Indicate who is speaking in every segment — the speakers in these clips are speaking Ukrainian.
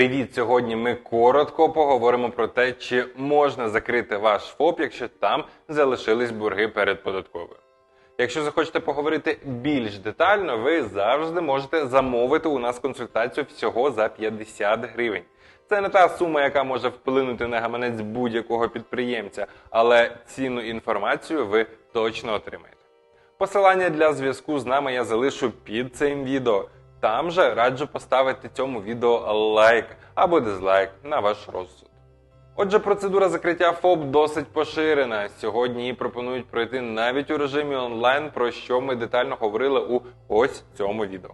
Speaker 1: Привіт! Сьогодні ми коротко поговоримо про те, чи можна закрити ваш ФОП, якщо там залишились борги перед податковою. Якщо захочете поговорити більш детально, ви завжди можете замовити у нас консультацію всього за 50 гривень. Це не та сума, яка може вплинути на гаманець будь-якого підприємця, але цінну інформацію ви точно отримаєте. Посилання для зв'язку з нами я залишу під цим відео. Там же раджу поставити цьому відео лайк або дизлайк на ваш розсуд. Отже, процедура закриття ФОП досить поширена. Сьогодні її пропонують пройти навіть у режимі онлайн, про що ми детально говорили у ось цьому відео.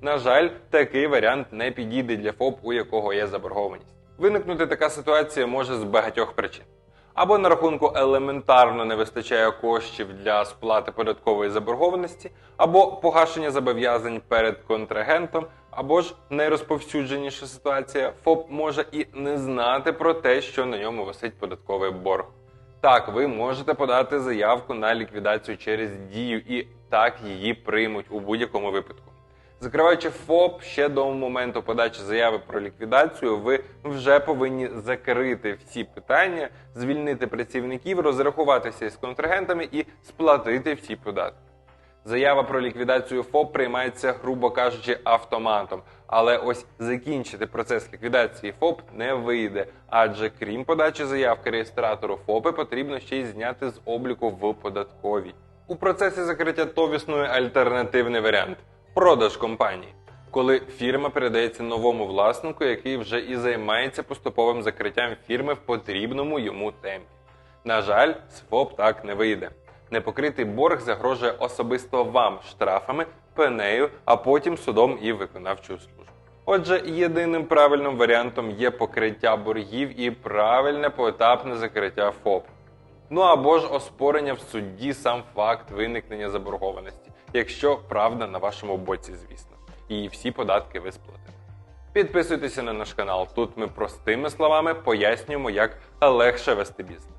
Speaker 1: На жаль, такий варіант не підійде для ФОП, у якого є заборгованість. Виникнути така ситуація може з багатьох причин. Або на рахунку елементарно не вистачає коштів для сплати податкової заборгованості, або погашення зобов'язань перед контрагентом, або ж найрозповсюдженіша ситуація ФОП може і не знати про те, що на ньому висить податковий борг. Так, ви можете подати заявку на ліквідацію через дію, і так її приймуть у будь-якому випадку. Закриваючи ФОП ще до моменту подачі заяви про ліквідацію, ви вже повинні закрити всі питання, звільнити працівників, розрахуватися із контрагентами і сплатити всі податки. Заява про ліквідацію ФОП приймається, грубо кажучи, автоматом. Але ось закінчити процес ліквідації ФОП не вийде, адже крім подачі заявки реєстратору ФОПи потрібно ще й зняти з обліку в податковій. У процесі закриття ТОВ існує альтернативний варіант продаж компанії, коли фірма передається новому власнику, який вже і займається поступовим закриттям фірми в потрібному йому темпі. На жаль, з ФОП так не вийде. Непокритий борг загрожує особисто вам штрафами, пенею, а потім судом і виконавчою службою. Отже, єдиним правильним варіантом є покриття боргів і правильне поетапне закриття ФОП. Ну або ж оспорення в суді сам факт виникнення заборгованості, якщо правда на вашому боці, звісно, і всі податки ви сплатите. Підписуйтеся на наш канал. Тут ми простими словами пояснюємо, як легше вести бізнес.